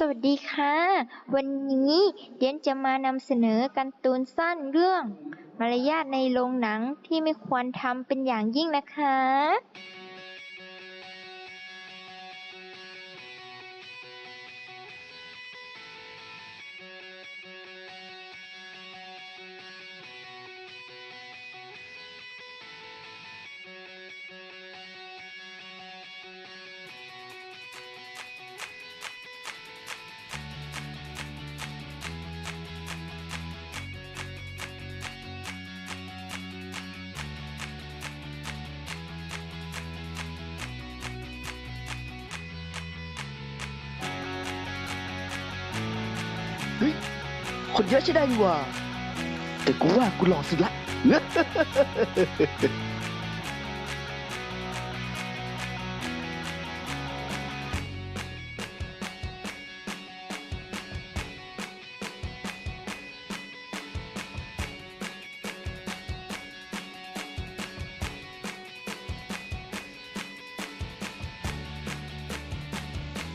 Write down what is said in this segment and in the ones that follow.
สวัสดีค่ะ วันนี้เดียนจะมานำเสนอการ์ตูนสั้นเรื่อง มารยาทในโรงหนังที่ไม่ควรทำเป็นอย่างยิ่งนะคะ เฮ้ยคนเยอะใช่ได้นี่หว่า แต่กูว่ากูหล่อสุดละ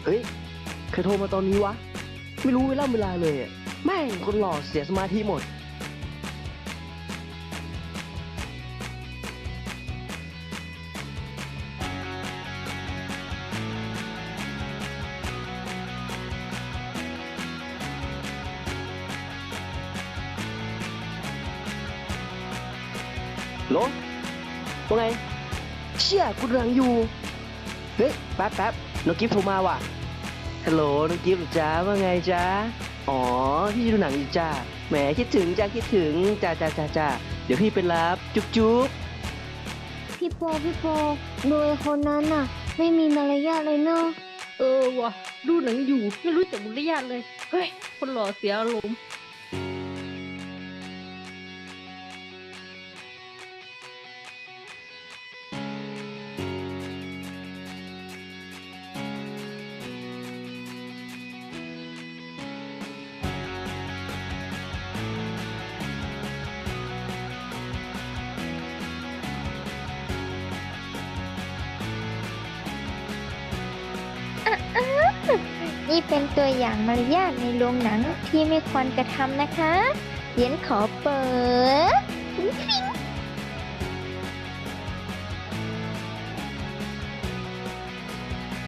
เฮ้ย ใครโทรมาตอนนี้วะ ไม่รู้เวลาเวลาเลยอะแม่งคนหล่อเสียสมาธิหมด โหลว่าไง เชี่ยกูกำลังอยู่ เฮ้ย แป๊บแป๊บน้องกิฟต์โทรมาว่ะ ฮัลโหลน้องกิฟต์เหรอจ้าว่าไงจ้าอ๋อ พี่ดูหนังอยู่จ้าแหมคิดถึงจ้าคิดถึงจ้าจ้าจ้าจ้าเดี๋ยวพี่ไปรับจุ๊บจุ๊บพี่โปพี่โปดูไอ้คนนั้นน่ะ ไม่มีมารยาทเลยเนอะเออว่ะดูหนังอยู่ไม่รู้จักมารยาทเลย เฮ้ย คนหล่อเสียอารมณ์ นี่เป็นตัวอย่างมารยาทในโรงหนังที่ไม่ควรกระทำนะคะ เยนขอเปิดฟิง